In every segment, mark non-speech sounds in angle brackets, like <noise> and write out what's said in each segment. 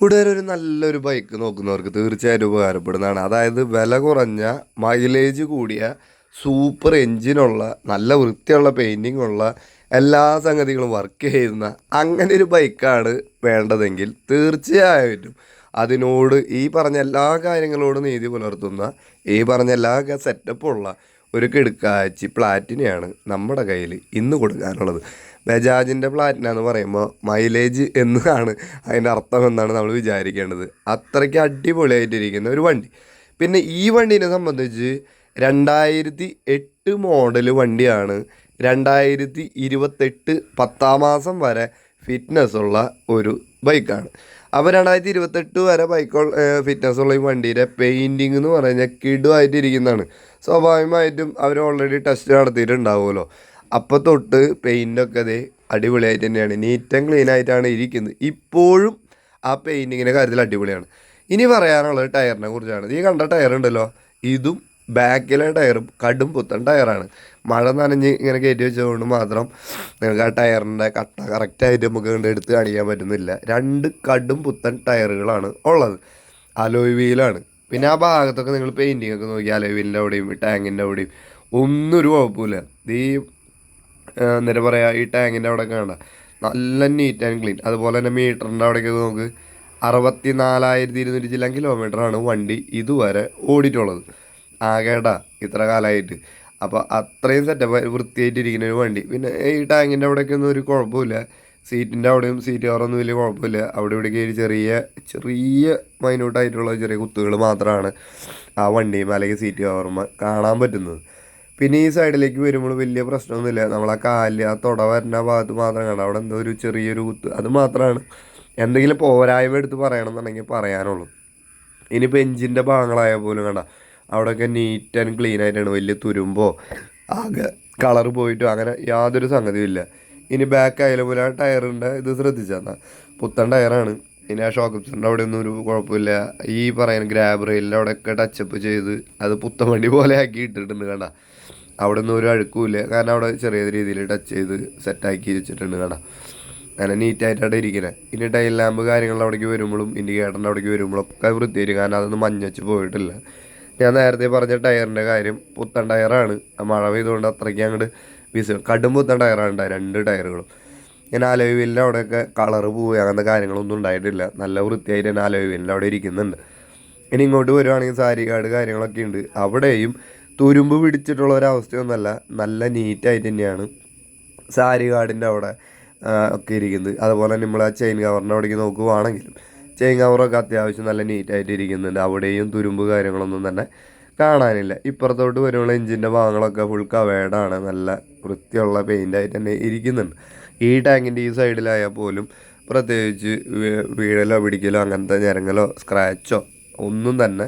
കൂടുതൽ ഒരു നല്ലൊരു ബൈക്ക് നോക്കുന്നവർക്ക് തീർച്ചയായിട്ടും ഉപകാരപ്പെടുന്നതാണ്. അതായത് വില കുറഞ്ഞ മൈലേജ് കൂടിയ സൂപ്പർ എൻജിനുള്ള നല്ല വൃത്തിയുള്ള പെയിന്റിംഗ് ഉള്ള എല്ലാ സംഗതികളും വർക്ക് ചെയ്യുന്ന അങ്ങനെ ഒരു ബൈക്കാണ് വേണ്ടതെങ്കിൽ തീർച്ചയായിട്ടും അതിനോട് ഈ പറഞ്ഞ എല്ലാ കാര്യങ്ങളോടും നീതി പുലർത്തുന്ന ഈ പറഞ്ഞ എല്ലാ സെറ്റപ്പുള്ള ഒരു കിടുക്കാച്ചി പ്ലാറ്റിനെയാണ് നമ്മുടെ കയ്യിൽ ഇന്ന് കൊടുക്കാനുള്ളത്. ബജാജിന്റെ പ്ലാറ്റിന എന്ന് പറയുമ്പോൾ മൈലേജ് എന്നാണ് അതിന്റെ അർത്ഥം എന്നാണ് നമ്മൾ വിചാരിക്കേണ്ടത്. അത്രയ്ക്ക് അടിപൊളിയായിട്ടിരിക്കുന്ന ഒരു വണ്ടി. പിന്നെ ഈ വണ്ടീനെ സംബന്ധിച്ച് രണ്ടായിരത്തി എട്ട് മോഡൽ വണ്ടിയാണ് രണ്ടായിരത്തി ഇരുപത്തെട്ട് പത്താം മാസം വരെ ഫിറ്റ്നസ് ഉള്ള ഒരു ബൈക്കാണ്. അപ്പോൾ രണ്ടായിരത്തി ഇരുപത്തെട്ട് വരെ ബൈക്ക് ഫിറ്റ്നസ് ഉള്ള ഈ വണ്ടിയുടെ പെയിന്റിങ് എന്ന് പറഞ്ഞാൽ കിടുമായിട്ടിരിക്കുന്നതാണ് സ്വാഭാവികമായിട്ടും അവർ ഓൾറെഡി ടെസ്റ്റ് നടത്തിയിട്ടുണ്ടാവുമല്ലോ. അപ്പോൾ തൊട്ട് പെയിന്റൊക്കെ അതേ അടിപൊളിയായിട്ട് തന്നെയാണ്. നീറ്റ് ആൻഡ് ക്ലീൻ ആയിട്ടാണ് ഇരിക്കുന്നത്. ഇപ്പോഴും ആ പെയിന്റിങ്ങിന്റെ കാര്യത്തിൽ അടിപൊളിയാണ്. ഇനി പറയാനുള്ളത് ടയറിനെ കുറിച്ചാണ്. ഈ കണ്ട ടയർ ഉണ്ടല്ലോ? ഇതും ബാക്കിലെ ടയറും കടും പുത്തൻ ടയറാണ്. മഴ നനഞ്ഞ് ഇങ്ങനെ കയറ്റി വെച്ചതുകൊണ്ട് മാത്രം നിങ്ങൾക്ക് ആ ടയറിന്റെ കട്ട കറക്റ്റായിട്ട് നമുക്ക് കണ്ട് എടുത്ത് കാണിക്കാൻ പറ്റുന്നില്ല. രണ്ട് കടും പുത്തൻ ടയറുകളാണ് ഉള്ളത്. അലോയ് വീലാണ് പിന്നെ ആ ഭാഗത്തൊക്കെ നിങ്ങൾ പെയിന്റിങ് ഒക്കെ നോക്കി. അലോയ് വീലിന്റെ അവിടെയും ടാങ്കിന്റെ അവിടെയും ഒന്നും ഒരു കുഴപ്പമില്ല ഈ എന്നിട്ട് പറയുക ഈ ടാങ്കിന്റെ അവിടെ കാണാം നല്ല നീറ്റ് ആൻഡ് ക്ലീൻ അതുപോലെ തന്നെ മീറ്ററിന്റെ അവിടേക്ക് നോക്ക്. അറുപത്തി നാലായിരത്തി ഇരുന്നൂറ്റി ചില കിലോമീറ്ററാണ് വണ്ടി ഇതുവരെ ഓടിയിട്ടുള്ളത്. ആകേടാ ഇത്ര കാലമായിട്ട് അപ്പോൾ അത്രയും സെറ്റപ്പ് വൃത്തിയായിട്ടിരിക്കുന്ന ഒരു വണ്ടി. പിന്നെ ഈ ടാങ്കിന്റെ അവിടെയൊക്കെ ഒന്നും ഒരു കുഴപ്പമില്ല. സീറ്റിന്റെ അവിടെയും സീറ്റ് കവറൊന്നും വലിയ കുഴപ്പമില്ല. അവിടെ ഇവിടെ കയറി ചെറിയ ചെറിയ മൈന്യൂട്ടായിട്ടുള്ള ചെറിയ കുത്തുകൾ മാത്രമാണ് ആ വണ്ടിയും അല്ലെങ്കിൽ സീറ്റ് കവറുമ്പോൾ കാണാൻ പറ്റുന്നത്. പിന്നെ ഈ സൈഡിലേക്ക് വരുമ്പോൾ വലിയ പ്രശ്നമൊന്നുമില്ല. നമ്മൾ ആ കാലിൽ ആ തുട വരുന്ന ഭാഗത്ത് മാത്രം കാണാം അവിടെ എന്തോ ഒരു ചെറിയൊരു കുത്ത്. അത് മാത്രമാണ്. എന്തെങ്കിലും പോരായ്മ എടുത്ത് പറയണമെന്നുണ്ടെങ്കിൽ പറയാനുള്ളൂ. ഇനിയിപ്പോൾ എഞ്ചിന്റെ ഭാഗങ്ങളായ പോലും കണ്ട അവിടെയൊക്കെ നീറ്റ് ആൻഡ് ക്ലീൻ ആയിട്ടാണ് വലിയ തുരുമ്പോ ആകെ കളർ പോയിട്ടോ അങ്ങനെ യാതൊരു സംഗതിയും ഇല്ല. ഇനി ബാക്ക് ആയാലും പോലെ ആ ടയറിന്റെ ഇത് ശ്രദ്ധിച്ചാൽ പുത്തൻ ടയറാണ് ഇനി ആ ഷോക്ക് അബ്സറിന്റെ അവിടെ ഒന്നും ഒരു കുഴപ്പമില്ല. ഈ പറയുന്ന ഗ്രാബ് റെയിലിന്റെ അവിടെയൊക്കെ ടച്ചപ്പ് ചെയ്ത് അത് പുത്തൻ വണ്ടി പോലെ ആക്കി ഇട്ടിട്ടുണ്ട് കണ്ട. അവിടെ ഒന്നും ഒരു അഴുക്കുമില്ല കാരണം അവിടെ ചെറിയ രീതിയിൽ ടച്ച് ചെയ്ത് സെറ്റാക്കി വെച്ചിട്ടുണ്ട് കട അങ്ങനെ നീറ്റായിട്ടാണ് ഇരിക്കുന്നത് ഇനി ടൈൽ ലാമ്പ് കാര്യങ്ങൾ അവിടേക്ക് വരുമ്പോഴും ഇൻഡിക്കേറ്ററിന്റെ അവിടേക്ക് വരുമ്പോഴും ഒക്കെ വൃത്തിയായിരിക്കും കാരണം അതൊന്നും മഞ്ഞച്ച് പോയിട്ടില്ല. ഞാൻ നേരത്തെ പറഞ്ഞ ടയറിന്റെ കാര്യം പുത്തൻ ടയറാണ് മഴ പെയ്തുകൊണ്ട് അത്രയ്ക്ക് അങ്ങോട്ട് വിസ് കടും പുത്തൻ ടയറാണ് രണ്ട് ടയറുകളും ഞാൻ ആലോയ് വീലിന്റെ അവിടെയൊക്കെ കളറ് പോവുക അങ്ങനത്തെ കാര്യങ്ങളൊന്നും ഉണ്ടായിട്ടില്ല. നല്ല വൃത്തിയായിട്ട് തന്നെ ആലോയ് വീലിന്റെ അവിടെ ഇരിക്കുന്നുണ്ട്. ഇനി ഇങ്ങോട്ട് വരുവാണെങ്കിൽ സാരി സാരികാട് കാര്യങ്ങളൊക്കെ ഉണ്ട്. അവിടെയും തുരുമ്പ് പിടിച്ചിട്ടുള്ള ഒരവസ്ഥയൊന്നുമല്ല. നല്ല നീറ്റായിട്ട് തന്നെയാണ്. സാരി കാർഡിന്റെ അവിടെ ഒക്കെ ഇരിക്കുന്നത്. അതുപോലെ തന്നെ നമ്മൾ ആ ചെയിൻ കവറിന്റെ അവിടേക്ക് നോക്കുവാണെങ്കിലും ചെയിൻ കവറൊക്കെ അത്യാവശ്യം നല്ല നീറ്റായിട്ട് ഇരിക്കുന്നുണ്ട്. അവിടെയും തുരുമ്പ് കാര്യങ്ങളൊന്നും തന്നെ കാണാനില്ല. ഇപ്പുറത്തോട്ട് വരുമ്പോൾ എഞ്ചിന്റെ ഭാഗങ്ങളൊക്കെ ഫുൾ കവേഡാണ് നല്ല വൃത്തിയുള്ള പെയിന്റായിട്ട് തന്നെ ഇരിക്കുന്നുണ്ട്. ഈ ടാങ്കിന്റെ ഈ സൈഡിലായാൽ പോലും പ്രത്യേകിച്ച് വീഴലോ പിടിക്കലോ അങ്ങനത്തെ ഞരങ്ങലോ സ്ക്രാച്ചോ ഒന്നും തന്നെ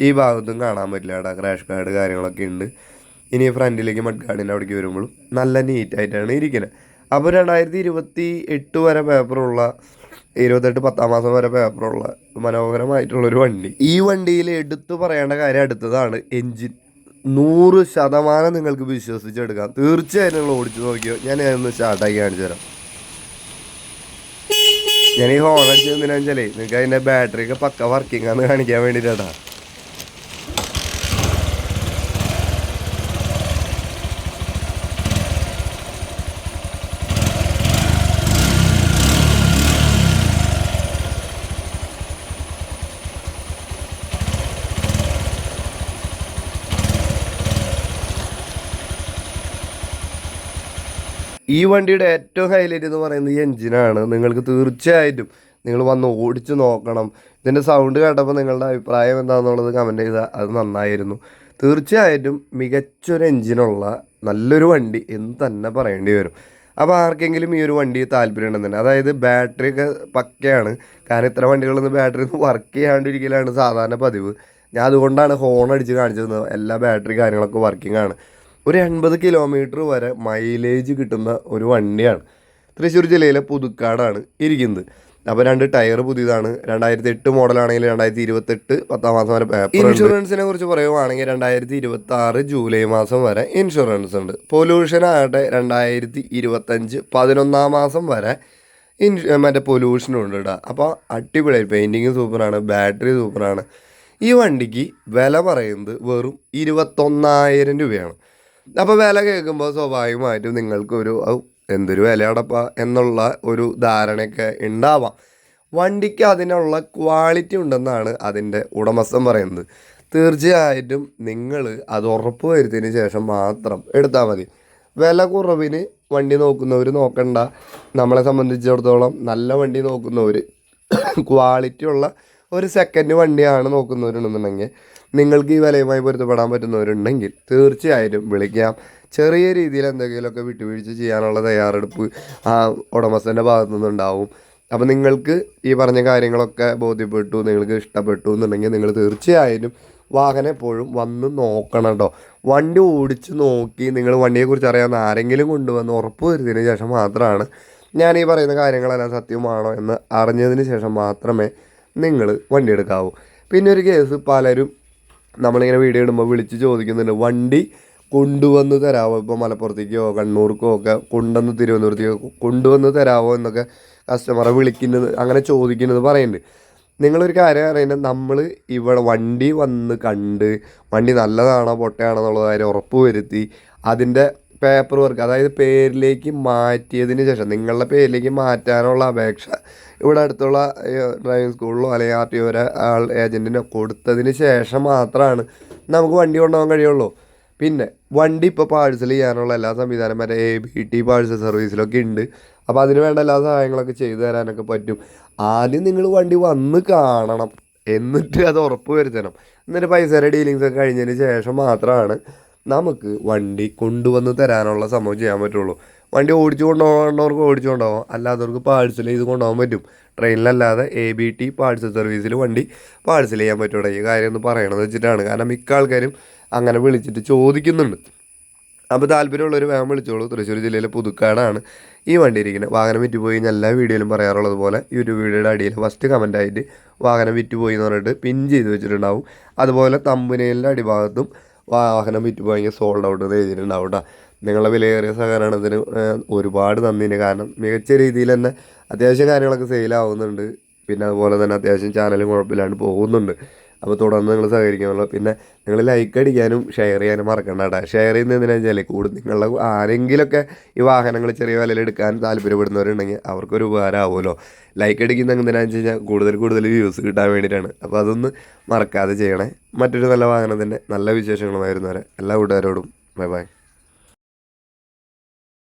ഈ ഭാഗത്തും കാണാൻ പറ്റില്ല കേട്ടോ. ക്രാഷ് കാർഡ് കാര്യങ്ങളൊക്കെ ഉണ്ട്. ഇനി ഫ്രണ്ടിലേക്ക് മഡ് ഗാർഡിന്റെ അവിടേക്ക് വരുമ്പോഴും നല്ല നീറ്റായിട്ടാണ് ഇരിക്കുന്നത്. അപ്പോൾ രണ്ടായിരത്തി ഇരുപത്തി എട്ട് വരെ പേപ്പറുള്ള ഇരുപത്തെട്ട് പത്താം മാസം വരെ പേപ്പറുള്ള മനോഹരമായിട്ടുള്ളൊരു വണ്ടി. ഈ വണ്ടിയിൽ എടുത്തു പറയേണ്ട കാര്യം അടുത്തതാണ്. എൻജിൻ നൂറ് ശതമാനം നിങ്ങൾക്ക് വിശ്വസിച്ചെടുക്കാം. തീർച്ചയായും നിങ്ങൾ ഓടിച്ചു നോക്കിയോ? ഞാൻ ഒന്ന് സ്റ്റാർട്ടാക്കി കാണിച്ചു തരാം. ഞാൻ ഈ ഹോൺ അടിച്ചത് തന്നെ വെച്ചാലേ നിങ്ങൾക്ക് അതിന്റെ ബാറ്ററി ഒക്കെ പക്ക വർക്കിംഗ് ആണെന്ന് കാണിക്കാൻ വേണ്ടിയിട്ടാ ഈ വണ്ടിയുടെ ഏറ്റവും ഹൈലൈറ്റ് എന്ന് പറയുന്നത് ഈ എഞ്ചിനാണ് നിങ്ങൾക്ക് തീർച്ചയായിട്ടും നിങ്ങൾ വന്ന് ഓടിച്ച് നോക്കണം. ഇതിന്റെ സൗണ്ട് കേട്ടപ്പോൾ നിങ്ങളുടെ അഭിപ്രായം എന്താണെന്നുള്ളത് കമന്റ് ചെയ്താൽ അത് നന്നായിരുന്നു. തീർച്ചയായിട്ടും മികച്ചൊരു എഞ്ചിനുള്ള നല്ലൊരു വണ്ടി എന്ന് തന്നെ പറയേണ്ടി വരും. അപ്പോൾ ആർക്കെങ്കിലും ഈ ഒരു വണ്ടി താല്പര്യം ഉണ്ടെന്നുണ്ട് അതായത് ബാറ്ററി ഒക്കെ പക്കയാണ്. കാരണം ഇത്ര വണ്ടികളൊന്നും ബാറ്ററി ഒന്നും വർക്ക് ചെയ്യാണ്ടിരിക്കലാണ് സാധാരണ പതിവ്. ഞാൻ അതുകൊണ്ടാണ് ഹോൺ അടിച്ച് കാണിച്ചത്. എല്ലാ ബാറ്ററി കാര്യങ്ങളൊക്കെ വർക്കിംഗ് ആണ്. ഒരു എൺപത് കിലോമീറ്റർ വരെ മൈലേജ് കിട്ടുന്ന ഒരു വണ്ടിയാണ്. തൃശ്ശൂർ ജില്ലയിലെ പുതുക്കാടാണ് ഇരിക്കുന്നത്. അപ്പോൾ രണ്ട് ടയർ പുതിയതാണ്. രണ്ടായിരത്തി എട്ട് മോഡലാണെങ്കിൽ രണ്ടായിരത്തി ഇരുപത്തെട്ട് പത്താം മാസം വരെ പേപ്പർ ഇൻഷുറൻസിനെ കുറിച്ച് പറയുവാണെങ്കിൽ രണ്ടായിരത്തി ഇരുപത്തി ആറ് ജൂലൈ മാസം വരെ ഇൻഷുറൻസ് ഉണ്ട്. പൊല്യൂഷൻ ആകട്ടെ രണ്ടായിരത്തി ഇരുപത്തഞ്ച് പതിനൊന്നാം മാസം വരെ ഇൻ മറ്റേ പൊല്യൂഷൻ ഉണ്ട് കേട്ടോ അപ്പോൾ അടിപൊളിയായി പെയിന്റിങ് സൂപ്പറാണ് ബാറ്ററി സൂപ്പറാണ്. ഈ വണ്ടിക്ക് വില പറയുന്നത് വെറും ഇരുപത്തൊന്നായിരം രൂപയാണ്. അപ്പോൾ വില കേൾക്കുമ്പോൾ സ്വാഭാവികമായിട്ടും നിങ്ങൾക്കൊരു എന്തൊരു വിലയാടപ്പ എന്നുള്ള ഒരു ധാരണയൊക്കെ ഉണ്ടാവാം. വണ്ടിക്ക് അതിനുള്ള ക്വാളിറ്റി ഉണ്ടെന്നാണ് അതിന്റെ ഉടമസ്ഥൻ പറയുന്നത്. തീർച്ചയായിട്ടും നിങ്ങൾ അത് ഉറപ്പ് വരുത്തിയതിന് ശേഷം മാത്രം എടുത്താൽ മതി. വില കുറവിന് വണ്ടി നോക്കുന്നവർ നോക്കണ്ട. നമ്മളെ സംബന്ധിച്ചിടത്തോളം നല്ല വണ്ടി നോക്കുന്നവർ ക്വാളിറ്റി <coughs> ഉള്ള ഒരു സെക്കൻഡ് വണ്ടിയാണ് നോക്കുന്നവരുണ്ടെന്നുണ്ടെങ്കിൽ നിങ്ങൾക്ക് ഈ വിലയുമായി പൊരുത്തപ്പെടാൻ പറ്റുന്നവരുണ്ടെങ്കിൽ തീർച്ചയായിട്ടും വിളിക്കാം. ചെറിയ രീതിയിൽ എന്തെങ്കിലുമൊക്കെ വിട്ടുവീഴ്ച ചെയ്യാനുള്ള തയ്യാറെടുപ്പ് ആ ഉടമസ്ഥന്റെ ഭാഗത്തു നിന്നുണ്ടാവും. അപ്പോൾ നിങ്ങൾക്ക് ഈ പറഞ്ഞ കാര്യങ്ങളൊക്കെ ബോധ്യപ്പെട്ടു നിങ്ങൾക്ക് ഇഷ്ടപ്പെട്ടു എന്നുണ്ടെങ്കിൽ നിങ്ങൾ തീർച്ചയായിട്ടും വാഹനം എപ്പോഴും വന്ന് നോക്കണം കേട്ടോ വണ്ടി ഓടിച്ച് നോക്കി നിങ്ങൾ വണ്ടിയെക്കുറിച്ച് അറിയാവുന്ന ആരെങ്കിലും കൊണ്ടുവന്ന് ഉറപ്പ് വരുത്തിയതിന് ശേഷം മാത്രമാണ് ഞാൻ ഈ പറയുന്ന കാര്യങ്ങളെല്ലാം സത്യമാണോ എന്ന് അറിഞ്ഞതിന് ശേഷം മാത്രമേ നിങ്ങൾ വണ്ടി എടുക്കാവൂ. പിന്നെ ഒരു കേസ് പലരും നമ്മളിങ്ങനെ വീഡിയോ ഇടുമ്പോൾ വിളിച്ച് ചോദിക്കുന്നുണ്ട് വണ്ടി കൊണ്ടുവന്ന് തരാമോ ഇപ്പോൾ മലപ്പുറത്തേക്കോ കണ്ണൂർക്കോ ഒക്കെ കൊണ്ടുവന്ന് തിരുവനന്തപുരത്തേക്കോ കൊണ്ടുവന്ന് തരാമോ എന്നൊക്കെ കസ്റ്റമറെ വിളിക്കുന്നത് അങ്ങനെ ചോദിക്കുന്നത് പറയുന്നുണ്ട്. നിങ്ങളൊരു കാര്യം അറിയുന്നത് നമ്മൾ ഇവിടെ വണ്ടി വന്ന് കണ്ട് വണ്ടി നല്ലതാണോ പൊട്ടയാണോ എന്നുള്ള കാര്യം ഉറപ്പ് വരുത്തി അതിന്റെ പേപ്പർ വർക്ക് അതായത് പേരിലേക്ക് മാറ്റിയതിന് ശേഷം നിങ്ങളുടെ പേരിലേക്ക് മാറ്റാനുള്ള അപേക്ഷ ഇവിടെ അടുത്തുള്ള ഡ്രൈവിംഗ് സ്കൂളിലോ അല്ലെങ്കിൽ ആർ ടി ഒരെ ആൾ ഏജന്റിനോ കൊടുത്തതിന് ശേഷം മാത്രമാണ് നമുക്ക് വണ്ടി കൊണ്ടുപോകാൻ കഴിയുള്ളൂ. പിന്നെ വണ്ടി ഇപ്പോൾ പാഴ്സൽ ചെയ്യാനുള്ള എല്ലാ സംവിധാനം വരെ എ ബി ടി പാഴ്സൽ സർവീസിലൊക്കെ ഉണ്ട്. അപ്പോൾ അതിന് വേണ്ട എല്ലാ സഹായങ്ങളൊക്കെ ചെയ്തു തരാനൊക്കെ പറ്റും. ആദ്യം നിങ്ങൾ വണ്ടി വന്ന് കാണണം. എന്നിട്ട് അത് ഉറപ്പ് വരുത്തണം. എന്നിട്ട് പൈസയുടെ ഡീലിങ്സ് ഒക്കെ കഴിഞ്ഞതിന് ശേഷം മാത്രമാണ് നമുക്ക് വണ്ടി കൊണ്ടുവന്ന് തരാനുള്ള സംഭവം ചെയ്യാൻ പറ്റുള്ളൂ. വണ്ടി ഓടിച്ചു കൊണ്ടുപോകേണ്ടവർക്ക് ഓടിച്ചു കൊണ്ടുപോകാം. അല്ലാത്തവർക്ക് പാഴ്സൽ ചെയ്ത് കൊണ്ടുപോകാൻ പറ്റും. ട്രെയിനിലല്ലാതെ എ ബി ടി പാഴ്സൽ സർവീസിൽ വണ്ടി പാഴ്സൽ ചെയ്യാൻ പറ്റൂടെ ഈ കാര്യം ഒന്ന് പറയണമെന്ന് വെച്ചിട്ടാണ്. കാരണം മിക്ക ആൾക്കാരും അങ്ങനെ വിളിച്ചിട്ട് ചോദിക്കുന്നുണ്ട്. അപ്പോൾ താല്പര്യമുള്ളവർ വേഗം വിളിച്ചോളൂ. തൃശ്ശൂർ ജില്ലയിലെ പുതുക്കാടാണ് ഈ വണ്ടി ഇരിക്കുന്നത്. വാഹനം വിറ്റുപോയി കഴിഞ്ഞാൽ എല്ലാ വീഡിയോയിലും പറയാറുള്ളത് പോലെ യൂട്യൂബ് വീഡിയോയുടെ അടിയിൽ ഫസ്റ്റ് കമന്റായിട്ട് വാഹനം വിറ്റുപോയി എന്ന് പറഞ്ഞിട്ട് പിൻ ചെയ്ത് വെച്ചിട്ടുണ്ടാവും. അതുപോലെ തമ്പുനേലിന്റെ അടിഭാഗത്തും വാഹനം വിറ്റുപോയെങ്കിൽ സോൾഡ് ഔട്ട് എന്ന് എഴുതിയിട്ടുണ്ടാവും കേട്ടോ നിങ്ങളുടെ വിലയേറിയ സഹകരണത്തിന് ഒരുപാട് നന്ദിയുണ്ട്. കാരണം മികച്ച രീതിയിൽ തന്നെ അത്യാവശ്യം കാര്യങ്ങളൊക്കെ സെയിലാവുന്നുണ്ട് പിന്നെ അതുപോലെ തന്നെ അത്യാവശ്യം ചാനലും കുഴപ്പമില്ലാണ്ട് പോകുന്നുണ്ട്. അപ്പോൾ തുടർന്ന് നിങ്ങൾ സഹകരിക്കാമല്ലോ. പിന്നെ നിങ്ങൾ ലൈക്ക് അടിക്കാനും ഷെയർ ചെയ്യാനും മറക്കണ്ട കേട്ടോ ഷെയർ ചെയ്യുന്നത് എന്തിനാണെന്ന് വെച്ചാൽ കൂടുതൽ നിങ്ങളുടെ ആരെങ്കിലുമൊക്കെ ഈ വാഹനങ്ങൾ ചെറിയ വിലയിൽ എടുക്കാൻ താല്പര്യപ്പെടുന്നവരുണ്ടെങ്കിൽ അവർക്കൊരു ഉപകാരമാവുമല്ലോ. ലൈക്ക് അടിക്കുന്ന എന്തിനാണെന്ന് വെച്ച് കഴിഞ്ഞാൽ കൂടുതൽ കൂടുതൽ വ്യൂസ് കിട്ടാൻ വേണ്ടിയിട്ടാണ് അപ്പോൾ അതൊന്ന് മറക്കാതെ ചെയ്യണേ. മറ്റൊരു നല്ല വാഹനത്തിന്റെ നല്ല വിശേഷങ്ങളുമായിരുന്നവരെ എല്ലാ കൂട്ടുകാരോടും ബൈ ബൈ